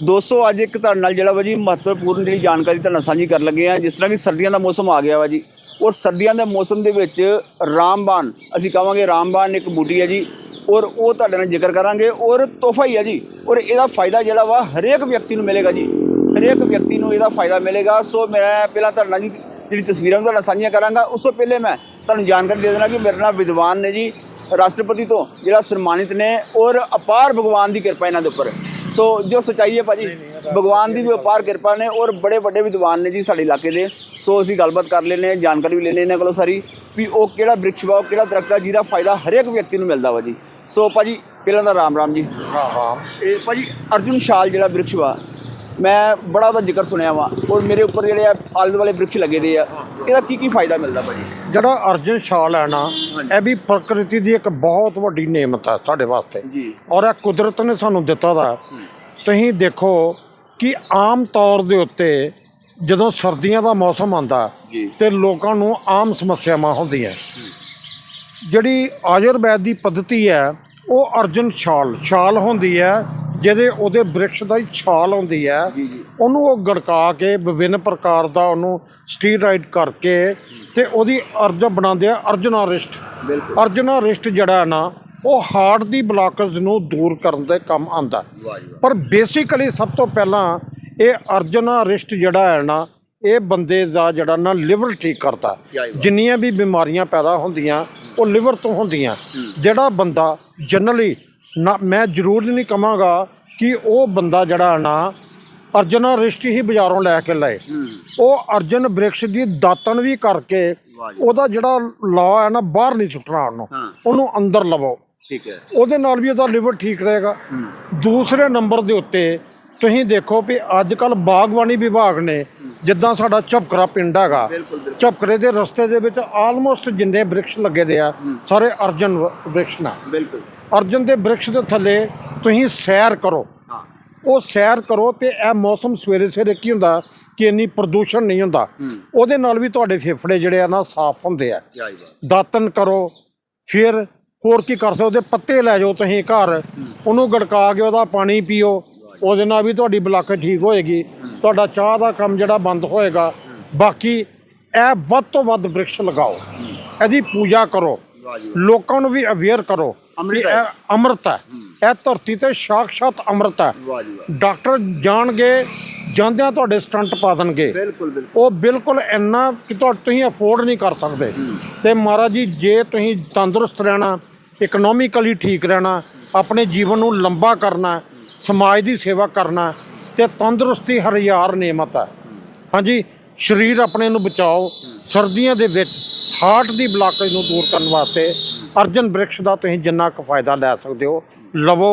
ਦੋਸਤੋ, ਅੱਜ ਇੱਕ ਤੁਹਾਡੇ ਨਾਲ ਜਿਹੜਾ ਵਾ ਜੀ ਮਹੱਤਵਪੂਰਨ ਜਿਹੜੀ ਜਾਣਕਾਰੀ ਤੁਹਾਡੇ ਨਾਲ ਸਾਂਝੀ ਕਰਨ ਲੱਗੇ ਆ ਜਿਸ ਤਰ੍ਹਾਂ ਕਿ ਸਰਦੀਆਂ ਦਾ ਮੌਸਮ ਆ ਗਿਆ ਵਾ ਜੀ। ਔਰ ਸਰਦੀਆਂ ਦੇ ਮੌਸਮ ਦੇ ਵਿੱਚ ਰਾਮਬਾਨ ਅਸੀਂ ਕਹਾਂਗੇ ਰਾਮਬਾਨ ਇੱਕ ਬੂਟੀ ਹੈ ਜੀ, ਔਰ ਉਹ ਤੁਹਾਡੇ ਨਾਲ ਜ਼ਿਕਰ ਕਰਾਂਗੇ, ਔਰ ਤੋਹਫਾ ਹੀ ਹੈ ਜੀ। ਔਰ ਇਹਦਾ ਫਾਇਦਾ ਜਿਹੜਾ ਵਾ ਹਰੇਕ ਵਿਅਕਤੀ ਨੂੰ ਮਿਲੇਗਾ ਜੀ। ਹਰੇਕ ਵਿਅਕਤੀ ਨੂੰ ਇਹਦਾ ਫਾਇਦਾ ਮਿਲੇਗਾ। ਸੋ ਮੈਂ ਪਹਿਲਾਂ ਤੁਹਾਡੇ ਨਾਲ ਜੀ ਜਿਹੜੀ ਤਸਵੀਰਾਂ ਵੀ ਤੁਹਾਡੇ ਨਾਲ ਸਾਂਝੀਆਂ ਕਰਾਂਗਾ, ਉਸ ਤੋਂ ਪਹਿਲੇ ਮੈਂ ਤੁਹਾਨੂੰ ਜਾਣਕਾਰੀ ਦੇ ਦੇਣਾ ਕਿ ਮੇਰੇ ਨਾਲ ਵਿਦਵਾਨ ਨੇ ਜੀ, ਰਾਸ਼ਟਰਪਤੀ ਤੋਂ ਜਿਹੜਾ ਸਨਮਾਨਿਤ ਨੇ, ਔਰ ਅਪਾਰ ਭਗਵਾਨ ਦੀ ਕਿਰਪਾ ਇਹਨਾਂ ਦੇ ਉੱਪਰ। ਸੋ ਜੋ ਸਚਾਈ ਹੈ ਭਾਜੀ ਭਗਵਾਨ ਦੀ ਵੀ ਅਪਾਰ ਕਿਰਪਾ ਨੇ ਔਰ ਬੜੇ ਵੱਡੇ ਵਿਦਵਾਨ ਨੇ ਜੀ ਸਾਡੇ ਇਲਾਕੇ ਦੇ। ਸੋ ਅਸੀਂ ਗੱਲਬਾਤ ਕਰ ਲੈਨੇ ਹਾਂ ਜਾਣਕਾਰੀ ਵੀ ਲੈਨੇ ਇਹਨਾਂ ਕੋਲੋਂ ਸਾਰੀ ਵੀ ਉਹ ਕਿਹੜਾ ਬ੍ਰਿਕਸ਼ ਵਾ ਉਹ ਕਿਹੜਾ ਦਰਖਤ ਆ ਜਿਹਦਾ ਫਾਇਦਾ ਹਰੇਕ ਵਿਅਕਤੀ ਨੂੰ ਮਿਲਦਾ ਵਾ ਜੀ। ਸੋ ਭਾਜੀ ਪਹਿਲਾਂ ਤਾਂ ਰਾਮ ਰਾਮ ਜੀ। ਹਾਂ ਹਾਂ ਇਹ ਭਾਜੀ ਅਰਜੁਨ ਸ਼ਾਲ ਜਿਹੜਾ ਬ੍ਰਿਕਸ਼ ਵਾ ਮੈਂ ਬੜਾ ਉਹਦਾ ਜ਼ਿਕਰ ਸੁਣਿਆ ਵਾ ਔਰ ਮੇਰੇ ਉੱਪਰ ਜਿਹੜੇ ਆ ਆਲੇ ਦੁਆਲੇ ਬ੍ਰਿਕਸ਼ ਲੱਗੇ ਦੇ ਆ ਇਹਦਾ ਕੀ ਕੀ ਫਾਇਦਾ ਮਿਲਦਾ ਭਾਜੀ? ਜਿਹੜਾ ਅਰਜਨ ਸ਼ਾਲ ਹੈ ਨਾ ਇਹ ਵੀ ਪ੍ਰਕਿਰਤੀ ਦੀ ਇੱਕ ਬਹੁਤ ਵੱਡੀ ਨੇਮਤ ਹੈ ਸਾਡੇ ਵਾਸਤੇ। ਜੀ। ਔਰ ਇਹ ਕੁਦਰਤ ਨੇ ਸਾਨੂੰ ਦਿੱਤਾ ਦਾ ਤੁਸੀਂ ਦੇਖੋ ਕਿ ਆਮ ਤੌਰ ਦੇ ਉੱਤੇ ਜਦੋਂ ਸਰਦੀਆਂ ਦਾ ਮੌਸਮ ਜੀ। ਤੇ ਲੋਕਾਂ ਨੂੰ ਆਮ ਸਮੱਸਿਆਵਾਂ ਹੁੰਦੀਆਂ। ਜਿਹੜੀ ਆਯੁਰਵੈਦ ਦੀ ਪੱਧਤੀ ਹੈ ਉਹ ਅਰਜਨ ਛਾਲ ਛਾਲ ਹੁੰਦੀ ਹੈ ਜਿਹਦੇ ਉਹਦੇ ਬ੍ਰਿਕਸ਼ ਦਾ ਹੀ ਛਾਲ ਹੁੰਦੀ ਹੈ। ਉਹਨੂੰ ਉਹ ਗੜਕਾ ਕੇ ਵਿਭਿੰਨ ਪ੍ਰਕਾਰ ਦਾ ਉਹਨੂੰ ਸਟੀਰਾਈਡ ਕਰਕੇ ਤੇ ਉਹਦੀ ਅਰਜ ਬਣਾਉਂਦੇ ਆ ਅਰਜਨਾ ਰਿਸ਼ਟ ਅਰਜਨਾ ਰਿਸ਼ਟ ਜਿਹੜਾ ਨਾ ਉਹ ਹਾਰਟ ਦੀ ਬਲਾਕੇਜ ਨੂੰ ਦੂਰ ਕਰਨ ਦੇ ਕੰਮ ਆਂਦਾ ਪਰ ਬੇਸਿਕਲੀ ਸਭ ਤੋਂ ਪਹਿਲਾਂ ਇਹ ਅਰਜਨਾ ਰਿਸ਼ਟ ਜਿਹੜਾ ਹੈ ਨਾ ਇਹ ਬੰਦੇ ਦਾ ਜਿਹੜਾ ਨਾ ਲਿਵਰ ਠੀਕ ਕਰਦਾ। ਜਿੰਨੀਆਂ ਵੀ ਬਿਮਾਰੀਆਂ ਪੈਦਾ ਹੁੰਦੀਆਂ ਉਹ ਲਿਵਰ ਤੋਂ ਹੁੰਦੀਆਂ। ਜਿਹੜਾ ਬੰਦਾ ਜਨਰਲੀ ਨਾ ਮੈਂ ਜ਼ਰੂਰ ਨਹੀਂ ਕਹਾਂਗਾ ਕਿ ਉਹ ਬੰਦਾ ਜਿਹੜਾ ਨਾ ਅਰਜਨਾ ਰਿਸ਼ਟ ਹੀ ਬਾਜ਼ਾਰੋਂ ਲੈ ਕੇ ਲਏ। ਉਹ ਅਰਜਨ ਬ੍ਰਿਕਸ਼ ਦੀ ਦਾਤਣ ਵੀ ਕਰਕੇ। ਉਹਦਾ ਜਿਹੜਾ ਲਾ ਹੈ ਨਾ ਬਾਹਰ ਨਹੀਂ ਸੁੱਟਣਾ ਉਹਨੂੰ। ਉਹਨੂੰ ਅੰਦਰ ਲਵੋ। ਠੀਕ ਹੈ। ਉਹਦੇ ਨਾਲ ਵੀ ਉਹਦਾ ਲਿਵਰ ਠੀਕ ਰਹੇਗਾ। ਦੂਸਰੇ ਨੰਬਰ ਦੇ ਉੱਤੇ ਤੁਸੀਂ ਦੇਖੋ ਵੀ ਅੱਜ ਕੱਲ ਬਾਗਬਾਨੀ ਵਿਭਾਗ ਨੇ ਜਿੱਦਾਂ ਸਾਡਾ ਝਪਕਰਾ ਪਿੰਡ ਹੈਗਾ। ਝਪਕਰੇ ਦੇ ਰਸਤੇ ਦੇ ਵਿੱਚ ਆਲਮੋਸਟ ਜਿੰਨੇ ਬ੍ਰਿਕਸ਼ ਲੱਗੇ ਦੇ ਆ ਸਾਰੇ ਅਰਜਨ ਬ੍ਰਿਕਸ਼ ਨਾ। ਬਿਲਕੁਲ। ਅਰਜਨ ਦੇ ਬ੍ਰਿਕਸ਼ ਦੇ ਥੱਲੇ ਤੁਸੀਂ ਸੈਰ ਕਰੋ। ਉਹ ਸੈਰ ਕਰੋ ਤੇ ਇਹ ਮੌਸਮ ਸਵੇਰੇ ਸਵੇਰੇ ਕੀ ਹੁੰਦਾ ਕਿ ਇੰਨੀ ਪ੍ਰਦੂਸ਼ਣ ਨਹੀਂ ਹੁੰਦਾ। ਉਹਦੇ ਨਾਲ ਵੀ ਤੁਹਾਡੇ ਫੇਫੜੇ ਜਿਹੜੇ ਆ ਨਾ ਸਾਫ਼ ਹੁੰਦੇ ਆ। ਦਾਤਨ ਕਰੋ ਫਿਰ ਹੋਰ ਕੀ ਕਰ ਸਕਦੇ ਉਹਦੇ ਪੱਤੇ ਲੈ ਜਾਓ ਤੁਸੀਂ ਘਰ। ਉਹਨੂੰ ਗੜਕਾ ਕੇ ਉਹਦਾ ਪਾਣੀ ਪੀਓ। ਉਹਦੇ ਨਾਲ ਵੀ ਤੁਹਾਡੀ ਬਲਾਕ ਠੀਕ ਹੋਏਗੀ। ਤੁਹਾਡਾ ਚਾਹ ਦਾ ਕੰਮ ਜਿਹੜਾ ਬੰਦ ਹੋਏਗਾ। ਬਾਕੀ ਇਹ ਵੱਧ ਤੋਂ ਵੱਧ ਬ੍ਰਿਕਸ਼ ਲਗਾਓ। ਇਹਦੀ ਪੂਜਾ ਕਰੋ। ਲੋਕਾਂ ਨੂੰ ਵੀ ਅਵੇਅਰ ਕਰੋ ਕਿ। ਇਹ ਅੰਮ੍ਰਿਤ ਹੈ। ਇਹ ਧਰਤੀ ਤੇ ਸਾਖਸ਼ਾਤ ਅੰਮ੍ਰਿਤ ਹੈ। ਡਾਕਟਰ ਜਾਣਗੇ ਜਾਂਦਿਆਂ ਤੁਹਾਡੇ ਸਟੰਟ ਪਾ ਦੇਣਗੇ। ਉਹ ਬਿਲਕੁਲ ਇੰਨਾ ਕਿ ਤੁਸੀਂ ਅਫੋਰਡ ਨਹੀਂ ਕਰ ਸਕਦੇ। ਤੇ ਮਹਾਰਾਜ ਜੀ ਜੇ ਤੁਸੀਂ ਤੰਦਰੁਸਤ ਰਹਿਣਾ ਇਕਨੋਮਿਕਲੀ ਠੀਕ ਰਹਿਣਾ ਆਪਣੇ ਜੀਵਨ ਨੂੰ ਲੰਬਾ ਕਰਨਾ ਸਮਾਜ ਦੀ ਸੇਵਾ ਕਰਨਾ ਤੇ ਤੰਦਰੁਸਤੀ ਹਰਿਆਰ ਨੇਮਤ ਹੈ। ਹਾਂਜੀ ਸਰੀਰ ਆਪਣੇ ਨੂੰ ਬਚਾਓ ਸਰਦੀਆਂ ਦੇ ਵਿੱਚ ਹਾਰਟ ਦੀ ਬਲਾਕੇਜ ਨੂੰ ਦੂਰ ਕਰਨ ਵਾਸਤੇ ਅਰਜਨ ਬ੍ਰਿਕਸ਼ ਦਾ ਤੁਸੀਂ ਜਿੰਨਾ ਕੁ ਫਾਇਦਾ ਲੈ ਸਕਦੇ ਹੋ ਲਵੋ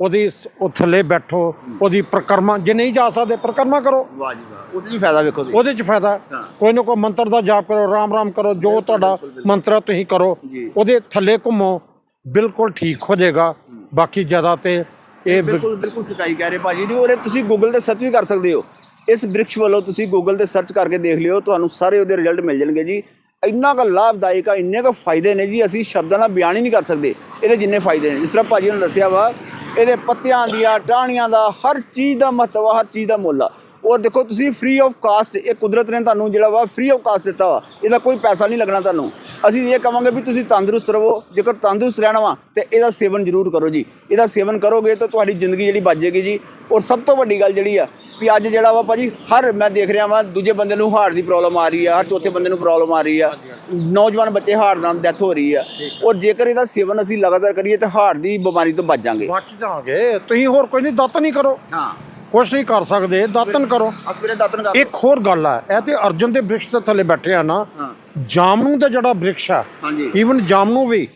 ਉਹਦੀ ਉਹ ਥੱਲੇ ਬੈਠੋ ਉਹਦੀ ਪ੍ਰਕਰਮਾ ਜੇ ਨਹੀਂ ਜਾ ਸਕਦੇ ਪ੍ਰਕਰਮਾ ਕਰੋ। ਵਾਹ ਜੀ ਵਾਹ ਉਹਦੇ ਜੀ ਫਾਇਦਾ ਵੇਖੋ ਤੁਸੀਂ। ਉਹਦੇ ਚ ਫਾਇਦਾ। ਕੋਈ ਨਾ ਕੋਈ ਮੰਤਰ ਦਾ ਜਾਪ ਕਰੋ ਰਾਮ ਰਾਮ ਕਰੋ ਜੋ ਤੁਹਾਡਾ ਮੰਤਰ ਤੁਸੀਂ ਕਰੋ। ਉਹਦੇ ਥੱਲੇ ਘੁੰਮੋ ਬਿਲਕੁਲ ਠੀਕ ਹੋ ਜਾਏਗਾ। ਬਾਕੀ ਜ਼ਿਆਦਾ ਤੇ ਇਹ ਬਿਲਕੁਲ ਬਿਲਕੁਲ ਸਚਾਈ ਕਹਿ ਰਹੇ ਭਾਜੀ ਜੀ ਔਰ ਤੁਸੀਂ ਗੂਗਲ ਤੇ ਸਰਚ ਵੀ ਕਰ ਸਕਦੇ ਹੋ। ਇਸ ਬ੍ਰਿਕਸ਼ ਵੱਲੋਂ ਤੁਸੀਂ ਗੂਗਲ ਤੇ ਸਰਚ ਕਰਕੇ ਦੇਖ ਲਿਓ ਤੁਹਾਨੂੰ ਸਾਰੇ ਉਹਦੇ ਰਿਜ਼ਲਟ ਮਿਲ ਜਾਣਗੇ ਜੀ। ਇੰਨਾ ਕੁ ਲਾਭਦਾਇਕ ਆ ਇੰਨੇ ਕੁ ਫਾਇਦੇ ਨੇ ਜੀ ਅਸੀਂ ਸ਼ਬਦਾਂ ਨਾਲ ਬਿਆਨ ਹੀ ਨਹੀਂ ਕਰ ਸਕਦੇ। ਇਹਦੇ ਜਿੰਨੇ ਫਾਇਦੇ ਨੇ ਜਿਸ ਤਰ੍ਹਾਂ ਭਾਜੀ ਨੇ ਦੱਸਿਆ ਵਾ ਇਹਦੇ ਪੱਤਿਆਂ ਦੀਆਂ ਟਾਹਣੀਆਂ ਦਾ ਹਰ ਚੀਜ਼ ਦਾ ਮਹੱਤਵ ਹਰ ਚੀਜ਼ ਦਾ ਮੁੱਲ ਆ। ਔਰ ਦੇਖੋ ਤੁਸੀਂ ਫ੍ਰੀ ਆਫ ਕਾਸਟ ਇਹ ਕੁਦਰਤ ਨੇ ਤੁਹਾਨੂੰ ਜਿਹੜਾ ਵਾ ਫ੍ਰੀ ਆਫ ਕਾਸਟ ਦਿੱਤਾ ਵਾ। ਇਹਦਾ ਕੋਈ ਪੈਸਾ ਨਹੀਂ ਲੱਗਣਾ ਤੁਹਾਨੂੰ। ਅਸੀਂ ਇਹ ਕਵਾਂਗੇ ਵੀ ਤੁਸੀਂ ਤੰਦਰੁਸਤ ਰਹੋ। ਜੇਕਰ ਤੰਦਰੁਸਤ ਰਹਿਣਾ ਵਾ ਤੇ ਇਹਦਾ ਸੇਵਨ ਜ਼ਰੂਰ ਕਰੋ ਜੀ। ਇਹਦਾ ਸੇਵਨ ਕਰੋਗੇ ਤਾਂ ਤੁਹਾਡੀ ਜ਼ਿੰਦਗੀ ਜਿਹੜੀ ਬਚ ਜਾਏਗੀ ਜੀ। ਔਰ ਸਭ ਤੋਂ ਵੱਡੀ ਗੱਲ ਜਿਹੜੀ ਆ ਵੀ ਅੱਜ ਜਿਹੜਾ ਵਾ ਭਾਜੀ ਹਰ ਮੈਂ ਦੇਖ ਰਿਹਾ ਵਾਂ ਦੂਜੇ ਬੰਦੇ ਨੂੰ ਹਾਰਟ ਦੀ ਪ੍ਰੋਬਲਮ ਆ ਰਹੀ ਆ ਹਰ ਚੌਥੇ ਬੰਦੇ ਨੂੰ ਪ੍ਰੋਬਲਮ ਆ ਰਹੀ ਆ। ਨੌਜਵਾਨ ਬੱਚੇ ਹਾਰਟ ਨਾਲ ਡੈਥ ਹੋ ਰਹੀ ਆ। ਔਰ ਜੇਕਰ ਇਹਦਾ ਸੇਵਨ ਅਸੀਂ ਲਗਾਤਾਰ ਕਰੀਏ ਤਾਂ ਹਾਰਟ ਦੀ ਬਿਮਾਰੀ ਤੋਂ ਬਚ ਜਾਾਂਗੇ। ਬਚ ਜਾਓਗੇ ਤੁਸੀਂ ਹੋਰ ਕੋਈ ਨਹੀਂ ਦਾਤਨ ਹੀ ਕਰੋ। ਹਾਂ। ਕੁਛ ਨਹੀਂ ਕਰ ਸਕਦੇ ਦਾਤਨ ਕਰੋ। ਅਸਵੀਰੇ ਦਾਤਨ ਕਰ ਇੱਕ ਹੋਰ ਗੱਲ ਹੈ ਇਹ ਤੇ ਅਰਜਨ ਦੇ ਬ੍ਰਿਕਸ਼ ਦੇ ਥੱਲੇ ਬੈਠੇ ਆ ਨਾ ਜਾਮਨੂ ਦਾ ਜਿਹੜਾ ਬ੍ਰਿਕਸ਼ ਆ ਈਵਨ ਜਾਮਨੂ ਵੀ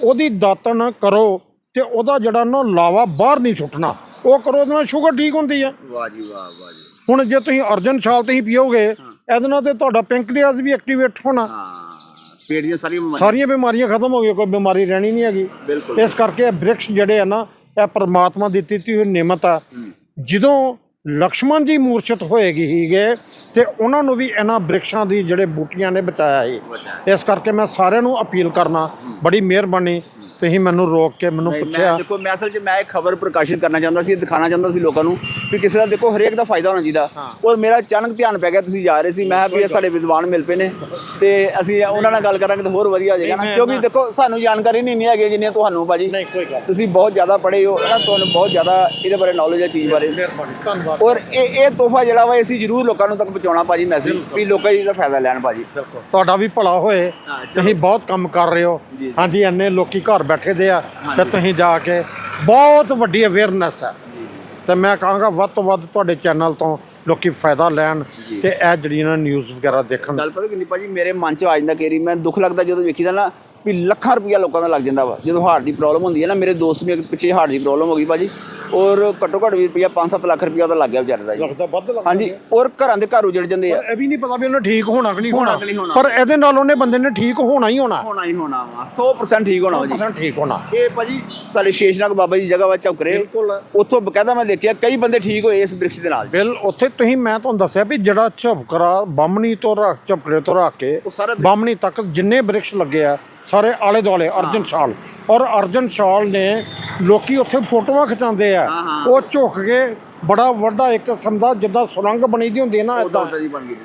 ਉਹਦੀ ਦਾਤਨ ਕਰੋ ਤੇ ਉਹਦਾ ਜਿਹੜਾ ਨਾ ਲਾਵਾ ਬਾਹਰ ਨਹੀਂ ਸੁੱਟਣਾ। ਉਹ ਕਰੋ ਉਹਦੇ ਨਾਲ ਸ਼ੂਗਰ ਠੀਕ ਹੁੰਦੀ ਆ। ਵਾਹ ਜੀ ਵਾਹ ਵਾਹ ਜੀ। ਹੁਣ ਜੇ ਤੁਸੀਂ ਅਰਜਨ ਛਾਲ ਤੁਸੀਂ ਪੀਓਗੇ ਇਹਦੇ ਨਾਲ ਤੇ ਤੁਹਾਡਾ ਪੈਂਕਰੀਆਸ ਵੀ ਐਕਟੀਵੇਟ ਹੋਣਾ। ਹਾਂ ਪੇਟ ਦੀਆਂ ਸਾਰੀਆਂ ਬਿਮਾਰੀਆਂ। ਸਾਰੀਆਂ ਬਿਮਾਰੀਆਂ ਖਤਮ ਹੋ ਗਈਆਂ ਕੋਈ ਬਿਮਾਰੀ ਰਹਿਣੀ ਨਹੀਂ ਹੈਗੀ। ਇਸ ਕਰਕੇ ਇਹ ਬ੍ਰਿਕਸ਼ ਜਿਹੜੇ ਆ ਨਾ ਇਹ ਪਰਮਾਤਮਾ ਦੀ ਦਿੱਤੀ ਹੋਈ ਨਿਮਤ ਆ। ਜਦੋਂ ਲਕਸ਼ਮਣ ਜੀ ਮੂਰਛਿਤ ਹੋਏਗੀ ਹੀਗੇ ਤੇ ਉਹਨਾਂ ਨੂੰ ਵੀ ਇਹਨਾਂ ਬ੍ਰਿਕਸ਼ਾਂ ਦੀ ਜਿਹੜੇ ਬੂਟੀਆਂ ਨੇ ਬਚਾਇਆ ਸੀ। ਇਸ ਕਰਕੇ ਮੈਂ ਸਾਰਿਆਂ ਨੂੰ ਅਪੀਲ ਕਰਨਾ ਬੜੀ ਮਿਹਰਬਾਨੀ। ਤੁਸੀਂ ਮੈਨੂੰ ਰੋਕ ਕੇ ਮੈਨੂੰ ਮੈਂ ਪੁੱਛਿਆ। ਦੇਖੋ ਮੈਂ ਅਸਲ 'ਚ ਮੈਂ ਇੱਕ ਖਬਰ ਪ੍ਰਕਾਸ਼ਿਤ ਕਰਨਾ ਚਾਹੁੰਦਾ ਸੀ ਦਿਖਾਉਣਾ ਚਾਹੁੰਦਾ ਸੀ ਲੋਕਾਂ ਨੂੰ ਵੀ ਕਿਸੇ ਦਾ ਦੇਖੋ ਹਰੇਕ ਦਾ ਫਾਇਦਾ ਹੋਣਾ ਚਾਹੀਦਾ। ਔਰ ਮੇਰਾ ਅਚਾਨਕ ਧਿਆਨ ਪੈ ਗਿਆ ਤੁਸੀਂ ਜਾ ਰਹੇ ਸੀ। ਮੈਂ ਕਿਹਾ ਵੀ ਇਹ ਸਾਡੇ ਵਿਦਵਾਨ ਮਿਲ ਪਏ ਨੇ। ਤੇ ਅਸੀਂ ਉਹਨਾਂ ਨਾਲ ਗੱਲ ਕਰਾਂਗੇ ਤਾਂ ਹੋਰ ਵਧੀਆ ਹੋ ਜਾਏਗਾ ਨਾ। ਕਿਉਂਕਿ ਦੇਖੋ ਸਾਨੂੰ ਜਾਣਕਾਰੀ ਨਹੀਂ ਇੰਨੀ ਹੈਗੀ ਜਿੰਨੀ ਤੁਹਾਨੂੰ ਭਾਜੀ। ਨਹੀਂ ਕੋਈ ਗੱਲ ਤੁਸੀਂ ਬਹੁਤ ਜ਼ਿਆਦਾ ਪੜ੍ਹੇ ਹੋ ਨਾ ਤੁਹਾਨੂੰ ਬਹੁਤ ਜ਼ਿਆਦਾ ਇਹਦੇ ਬਾਰੇ ਨੌਲੇਜ ਹੈ ਚੀਜ਼ ਬਾਰੇ। ਮਿਹਰਬਾਨੀ ਧੰਨਵਾਦ। ਔਰ ਇਹ ਇਹ ਤੋਹਫਾ ਜਿਹੜਾ ਵਾ ਇਹ ਅਸੀਂ ਜ਼ਰੂਰ ਲੋਕਾਂ ਨੂੰ ਤੱਕ ਪਹੁੰਚਾਉਣਾ ਭਾਜੀ ਮੈਸੇਜ ਵੀ ਲੋਕਾਂ ਇਹਦਾ ਫਾਇਦਾ ਲੈਣ ਭਾਜੀ। ਤੁਹਾਡਾ ਵੀ ਭਲਾ ਹੋਏ ਤੁਸੀਂ ਬਹੁਤ ਕੰਮ ਕਰ ਰਹੇ ਹੋ। ਹਾਂਜੀ ਇੰਨੇ ਲੋਕੀ ਘਰ ਬੈਠੇ ਦੇ ਆ ਤੇ ਤੁਸੀਂ ਜਾ ਕੇ ਬਹੁਤ ਵੱਡੀ ਅਵੇਅਰਨੈਸ ਹੈ ਤੇ ਮੈਂ ਕਹਾਂਗਾ ਵੱਧ ਤੋਂ ਵੱਧ ਤੁਹਾਡੇ ਚੈਨਲ ਤੋਂ ਲੋਕੀ ਫਾਇਦਾ ਲੈਣ ਤੇ ਇਹ ਜਿਹੜੀਆਂ ਨਾ ਨਿਊਜ਼ ਵਗੈਰਾ ਦੇਖਣ। ਗੱਲ ਪਤਾ ਕਿੰਨੀ ਭਾਜੀ ਮੇਰੇ ਮਨ 'ਚ ਆ ਜਾਂਦਾ ਕੇਰੀ ਮੈਂ ਦੁੱਖ ਲੱਗਦਾ ਜਦੋਂ ਵੇਖੀਦਾ ਨਾ ਵੀ ਲੱਖਾਂ ਰੁਪਇਆ ਲੋਕਾਂ ਦਾ ਲੱਗ ਜਾਂਦਾ ਵਾ। ਜਦੋਂ ਹਾਰਟ ਦੀ ਪ੍ਰੋਬਲਮ ਹੁੰਦੀ ਹੈ ਨਾ ਮੇਰੇ ਦੋਸਤ ਨੂੰ ਇੱਕ ਪਿੱਛੇ ਹਾਰਟ ਦੀ ਪ੍ਰੋਬਲਮ ਹੋ ਗਈ ਭਾਜੀ। ਔਰ ਘੱਟੋ ਘੱਟ ਵੀ ਰੁਪਇਆ 5-7 ਲੱਖ ਰੁਪਇਆ ਉਹਦਾ ਲੱਗ ਗਿਆ ਵਿਚਾਰੇ ਦਾ ਜੀ। ਲੱਗਦਾ ਵੱਧ ਲੱਗਦਾ ਹਾਂਜੀ ਔਰ ਘਰਾਂ ਦੇ ਘਰ ਉਜੜ ਜਾਂਦੇ ਆ। ਇਹ ਵੀ ਨਹੀਂ ਪਤਾ ਵੀ ਉਹਨੇ ਠੀਕ ਹੋਣਾ ਕਿ ਨਹੀਂ ਹੋਣਾ ਹੋਣਾ। ਕਿ ਨਹੀਂ ਹੋਣਾ। ਪਰ ਇਹਦੇ ਨਾਲ ਉਹਨੇ ਬੰਦੇ ਨੇ ਠੀਕ ਹੋਣਾ ਹੀ ਹੋਣਾ। ਹੋਣਾ ਹੀ ਹੋਣਾ ਵਾ। 100% ਠੀਕ ਹੋਣਾ ਵਾ ਜੀ। 100% ਠੀਕ ਹੋਣਾ। ਇਹ ਭਾਜੀ ਸਾਡੇ ਸ਼ੇਸ਼ਨਾਗ ਬਾਬਾ ਜੀ ਦੀ ਜਗ੍ਹਾ ਵਾ ਝੌਕਰੇ ਬਿਲਕੁਲ। ਉੱਥੋਂ ਬਕਾਇਦਾ ਮੈਂ ਦੇਖਿਆ ਕਈ ਬੰਦੇ ਠੀਕ ਹੋਏ ਇਸ ਬ੍ਰਿਕਸ਼ ਦੇ ਨਾਲ ਬਿਲ ਉੱਥੇ ਤੁਸੀਂ ਮੈਂ ਤੁਹਾਨੂੰ ਦੱਸਿਆ ਵੀ ਜਿਹੜਾ ਝਪਕਰਾ ਬਾਮਣੀ ਤੋਂ ਰੱਖ ਝਪਕਰੇ ਤੋਂ ਰੱਖ ਕੇ ਉਹ ਸਾਰਾ ਬਾਮਣੀ ਤੱਕ ਜਿੰਨੇ ਬ੍ਰਿਕਸ਼ ਲੱਗੇ ਆ ਸਾਰੇ ਆਲੇ ਦੁਆਲੇ ਅਰਜਨ ਸ਼ਾਲ। ਔਰ ਅਰਜਨ ਸ਼ਾਲ ਨੇ ਲੋਕੀ ਉੱਥੇ ਫੋਟੋਆਂ ਖਿਚਾਉਂਦੇ ਆ। ਉਹ ਝੁਕ ਕੇ ਬੜਾ ਵੱਡਾ ਇੱਕ ਕਿਸਮ ਦਾ ਜਿੱਦਾਂ ਸੁਰੰਗ ਬਣੀ ਦੀ ਹੁੰਦੀ ਹੈ ਨਾ ਇਦਾਂ।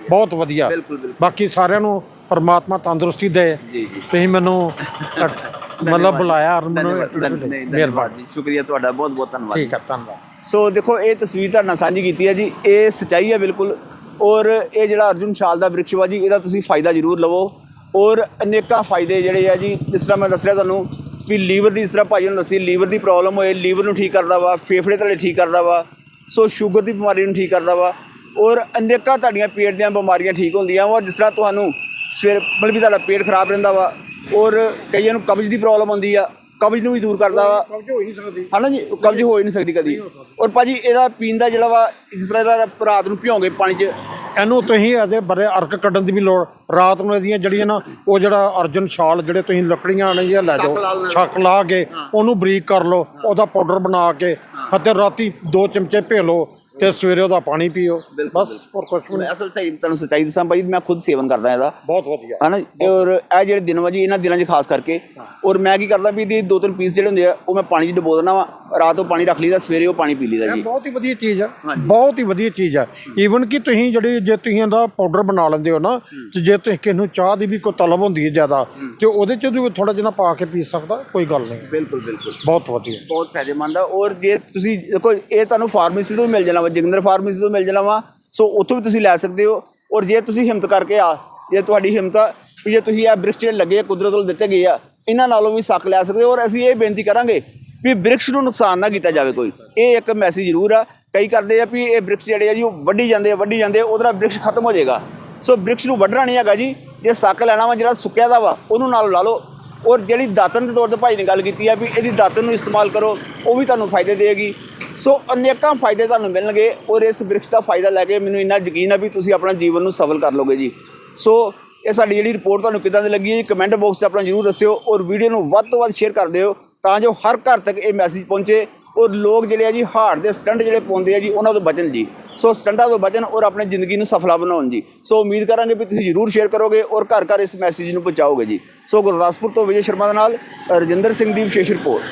ਬਹੁਤ ਵਧੀਆ। ਬਾਕੀ ਸਾਰਿਆਂ ਨੂੰ ਪਰਮਾਤਮਾ ਤੰਦਰੁਸਤੀ ਦੇ। ਤੁਸੀਂ ਮੈਨੂੰ ਮਤਲਬ ਬੁਲਾਇਆ ਮਿਹਰਬਾਨੀ। ਸ਼ੁਕਰੀਆ ਤੁਹਾਡਾ ਬਹੁਤ ਬਹੁਤ ਧੰਨਵਾਦ ਠੀਕ ਹੈ ਧੰਨਵਾਦ। ਸੋ ਦੇਖੋ ਇਹ ਤਸਵੀਰ ਤੁਹਾਡੇ ਨਾਲ ਸਾਂਝੀ ਕੀਤੀ ਹੈ ਜੀ। ਇਹ ਸਚਾਈ ਹੈ ਬਿਲਕੁਲ। ਔਰ ਇਹ ਜਿਹੜਾ ਅਰਜੁਨ ਸ਼ਾਲ ਦਾ ਬ੍ਰਿਕਸ਼ ਵਾ ਜੀ ਇਹਦਾ ਤੁਸੀਂ ਫਾਇਦਾ ਜ਼ਰੂਰ ਲਵੋ। ਔਰ ਅਨੇਕਾਂ ਫਾਇਦੇ ਜਿਹੜੇ ਆ ਜੀ ਜਿਸ ਤਰ੍ਹਾਂ ਮੈਂ ਦੱਸ ਰਿਹਾ ਤੁਹਾਨੂੰ ਵੀ ਲੀਵਰ ਦੀ ਜਿਸ ਤਰ੍ਹਾਂ ਭਾਜੀ ਨੂੰ ਦੱਸੀ, ਲੀਵਰ ਦੀ ਪ੍ਰੋਬਲਮ ਹੋਏ, ਲੀਵਰ ਨੂੰ ਠੀਕ ਕਰਦਾ ਵਾ, ਫੇਫੜੇ ਤੁਹਾਡੇ ਠੀਕ ਕਰਦਾ ਵਾ, ਸੋ ਸ਼ੂਗਰ ਦੀ ਬਿਮਾਰੀ ਨੂੰ ਠੀਕ ਕਰਦਾ ਵਾ, ਔਰ ਅਨੇਕਾਂ ਤੁਹਾਡੀਆਂ ਪੇਟ ਦੀਆਂ ਬਿਮਾਰੀਆਂ ਠੀਕ ਹੁੰਦੀਆਂ ਵਾ, ਔਰ ਜਿਸ ਤਰ੍ਹਾਂ ਤੁਹਾਨੂੰ ਸਵੇਰ, ਮਤਲਬ ਵੀ ਤੁਹਾਡਾ ਪੇਟ ਖਰਾਬ ਰਹਿੰਦਾ ਵਾ, ਔਰ ਕਈਆਂ ਨੂੰ ਕਬਜ਼ ਦੀ ਪ੍ਰੋਬਲਮ ਹੁੰਦੀ ਆ ਕਬਜ਼ ਨੂੰ ਵੀ ਦੂਰ ਕਰਦਾ ਵਾ। ਕਬਜ਼ ਹੋ ਹੀ ਨਹੀਂ ਸਕਦੀ। ਹਨਾ ਜੀ? ਕਬਜ਼ ਹੋ ਹੀ ਨਹੀਂ ਸਕਦੀ ਕਦੀ। ਔਰ ਭਾਜੀ ਇਹਦਾ ਪੀਣ ਦਾ ਜਿਹੜਾ ਵਾ ਜਿਸ ਤਰ੍ਹਾਂ ਇਹਦਾ ਰਾਤ ਨੂੰ ਭਿਉਂਗੇ ਪਾਣੀ 'ਚ। ਇਹਨੂੰ ਤੁਸੀਂ ਇਹਦੇ ਬਾਰੇ ਅਰਕ ਕੱਢਣ ਦੀ ਵੀ ਲੋੜ। ਰਾਤ ਨੂੰ ਇਹਦੀਆਂ ਜਿਹੜੀਆਂ ਨਾ ਉਹ ਜਿਹੜਾ ਅਰਜਨ ਸ਼ਾਲ ਜਿਹੜੇ ਤੁਸੀਂ ਲੱਕੜੀਆਂ ਨੇ ਜਾਂ ਲੈ ਜਾਓ। ਛੱਕ ਲਾ ਕੇ ਉਹਨੂੰ ਬਰੀਕ ਕਰ ਲਓ ਉਹਦਾ ਪਾਊਡਰ ਬਣਾ ਕੇ ਅਤੇ ਰਾਤੀ ਦੋ ਚਮਚੇ ਭੇ ਲਓ। ਤੇ ਸਵੇਰੇ ਉਹਦਾ ਪਾਣੀ ਪੀਓ। ਬਸ ਹੋਰ ਕੁਝ ਨਹੀਂ ਅਸਲ ਸਹੀ ਤੁਹਾਨੂੰ ਸੱਚਾਈ ਦੱਸਾਂ ਭਾਈ ਮੈਂ ਖੁਦ ਸੇਵਨ ਕਰਦਾ ਇਹਦਾ। ਬਹੁਤ ਵਧੀਆ। ਹਨਾ ਜੀ। ਔਰ ਇਹ ਜਿਹੜੇ ਦਿਨ ਵਾ ਜੀ ਇਹਨਾਂ ਦਿਨਾਂ 'ਚ ਖਾਸ ਕਰਕੇ ਔਰ ਮੈਂ ਕੀ ਕਰਦਾ ਵੀ ਇਹਦੇ ਦੋ ਤਿੰਨ ਪੀਸ ਜਿਹੜੇ ਹੁੰਦੇ ਆ ਉਹ ਮੈਂ ਪਾਣੀ 'ਚ ਡੁਬੋ ਦਿੰਦਾ ਵਾ। ਰਾਤ ਨੂੰ ਪਾਣੀ ਰੱਖ ਲਈਦਾ ਸਵੇਰੇ ਉਹ ਪਾਣੀ ਪੀ ਲਈਦਾ ਜੀ। ਬਹੁਤ ਹੀ ਵਧੀਆ ਚੀਜ਼ ਹੈ ਹਾਂਜੀ। ਬਹੁਤ ਹੀ ਵਧੀਆ ਚੀਜ਼ ਹੈ ਈਵਨ ਕਿ ਤੁਸੀਂ ਜਿਹੜੀ ਜੇ ਤੁਸੀਂ ਇਹਦਾ ਪਾਊਡਰ ਬਣਾ ਲੈਂਦੇ ਹੋ ਨਾ ਤੇ ਜੇ ਤੁਸੀਂ ਕਿਸੇ ਨੂੰ ਚਾਹ ਦੀ ਵੀ ਕੋਈ ਤਲਬ ਹੁੰਦੀ ਹੈ ਜ਼ਿਆਦਾ ਤੇ ਉਹਦੇ ਚ ਵੀ ਥੋੜਾ ਜਿਹਾ ਪਾ ਕੇ ਪੀ ਸਕਦਾ ਕੋਈ ਗੱਲ ਨਹੀਂ। ਬਿਲਕੁਲ ਬਿਲਕੁਲ। ਬਹੁਤ ਵਧੀਆ। ਬਹੁਤ ਫਾਇਦੇਮੰਦ ਆ। ਔਰ ਜੇ ਤੁਸੀਂ ਦੇਖੋ ਇਹ ਤੁਹਾਨੂੰ ਫਾਰਮੇਸੀ ਤੋਂ ਵੀ ਮਿਲ ਜਾਣਾ ਵਾ ਜਗਿੰਦਰ ਫਾਰਮੇਸੀ ਤੋਂ ਮਿਲ ਜਾਣਾ ਵਾ, ਸੋ ਉੱਥੋਂ ਵੀ ਤੁਸੀਂ ਲੈ ਸਕਦੇ ਹੋ। ਔਰ ਜੇ ਤੁਸੀਂ ਹਿੰਮਤ ਕਰਕੇ ਆ, ਜੇ ਤੁਹਾਡੀ ਹਿੰਮਤ ਆ, ਵੀ ਜੇ ਤੁਸੀਂ ਇਹ ਬ੍ਰਿਕਸ਼ ਜਿਹੜੇ ਲੱਗੇ ਆ, ਕੁਦਰਤ ਵੱਲੋਂ ਦਿੱਤੇ ਗਏ ਆ, ਇਹਨਾਂ ਨਾਲੋਂ ਵੀ ਸੱਕ ਲੈ ਸਕਦੇ ਹੋ। ਔਰ ਅਸੀਂ ਇਹ ਬੇਨਤੀ ਕਰਾਂਗੇ ਵੀ ਬ੍ਰਿਕਸ਼ ਨੂੰ ਨੁਕਸਾਨ ਨਾ ਕੀਤਾ ਜਾਵੇ ਕੋਈ। ਇਹ ਇੱਕ ਮੈਸੇਜ ਜ਼ਰੂਰ ਆ। ਕਈ ਕਰਦੇ ਆ ਵੀ ਇਹ ਬ੍ਰਿਕਸ਼ ਜਿਹੜੇ ਆ ਜੀ, ਉਹ ਵੱਢੀ ਜਾਂਦੇ ਆ, ਵੱਢੀ ਜਾਂਦੇ ਆ, ਉਹਦਾ ਨਾਲ ਬ੍ਰਿਕਸ਼ ਖਤਮ ਹੋ ਜਾਏਗਾ। ਸੋ ਬ੍ਰਿਕਸ਼ ਨੂੰ ਵੱਢਣਾ ਨਹੀਂ ਹੈਗਾ ਜੀ। ਜੇ ਸੱਕ ਲੈਣਾ ਵਾ, ਜਿਹੜਾ ਸੁੱਕਿਆ ਦਾ ਵਾ, ਉਹਨੂੰ ਨਾਲ ਲਾ ਲਓ। ਔਰ ਜਿਹੜੀ ਦਾਤਨ ਦੇ ਤੌਰ ਤੇ ਭਾਈ ਨੇ ਗੱਲ ਕੀਤੀ ਆ ਵੀ ਇਹਦੀ ਦਾਤਨ ਨੂੰ ਇਸਤੇਮਾਲ ਕਰੋ, ਉਹ ਵੀ ਤੁਹਾਨੂੰ ਫਾਇਦੇ ਦੇਗੀ ਸੋ ਅਨੇਕਾਂ ਫਾਇਦੇ ਤੁਹਾਨੂੰ ਮਿਲਣਗੇ ਔਰ ਇਸ ਬ੍ਰਿਕਸ਼ ਦਾ ਫਾਇਦਾ ਲੈ ਕੇ ਮੈਨੂੰ ਇੰਨਾ ਯਕੀਨ ਆ ਵੀ ਤੁਸੀਂ ਆਪਣਾ ਜੀਵਨ ਨੂੰ ਸਫਲ ਕਰ ਲੋਗੇ ਜੀ। ਸੋ ਇਹ ਸਾਡੀ ਜਿਹੜੀ ਰਿਪੋਰਟ ਤੁਹਾਨੂੰ ਕਿੱਦਾਂ ਦੀ ਲੱਗੀ ਹੈ ਕਮੈਂਟ ਬਾਕਸ 'ਚ ਆਪਣਾ ਜਰੂਰ ਦੱਸਿਓ ਔਰ ਵੀਡੀਓ ਨੂੰ ਵੱਧ ਤੋਂ ਵੱਧ ਸ਼ੇਅਰ ਕਰ ਦਿਓ ਤਾਂ ਜੋ ਹਰ ਘਰ ਤੱਕ ਇਹ ਮੈਸੇਜ ਪਹੁੰਚੇ ਔਰ ਲੋਕ ਜਿਹੜੇ ਆ ਜੀ, ਹਾਰਟ ਦੇ ਸਟੰਟ ਜਿਹੜੇ ਪਾਉਂਦੇ ਆ ਜੀ, ਉਹਨਾਂ ਤੋਂ ਬਚਣ ਜੀ। ਸੋ ਸਟੰਟਾਂ ਤੋਂ ਬਚਣ ਔਰ ਆਪਣੀ ਜ਼ਿੰਦਗੀ ਨੂੰ ਸਫਲਾ ਬਣਾਉਣ ਜੀ। ਸੋ ਉਮੀਦ ਕਰਾਂਗੇ ਵੀ ਤੁਸੀਂ ਜਰੂਰ ਸ਼ੇਅਰ ਕਰੋਗੇ ਔਰ ਘਰ ਘਰ ਇਸ ਮੈਸੇਜ ਨੂੰ ਪਹੁੰਚਾਓਗੇ ਜੀ। ਸੋ ਗੁਰਦਾਸਪੁਰ ਤੋਂ ਵਿਜੇ ਸ਼ਰਮਾ ਦੇ ਨਾਲ, ਰਜਿੰਦਰ ਸਿੰਘ ਦੀ ਵਿਸ਼ੇਸ਼ ਰਿਪੋਰਟ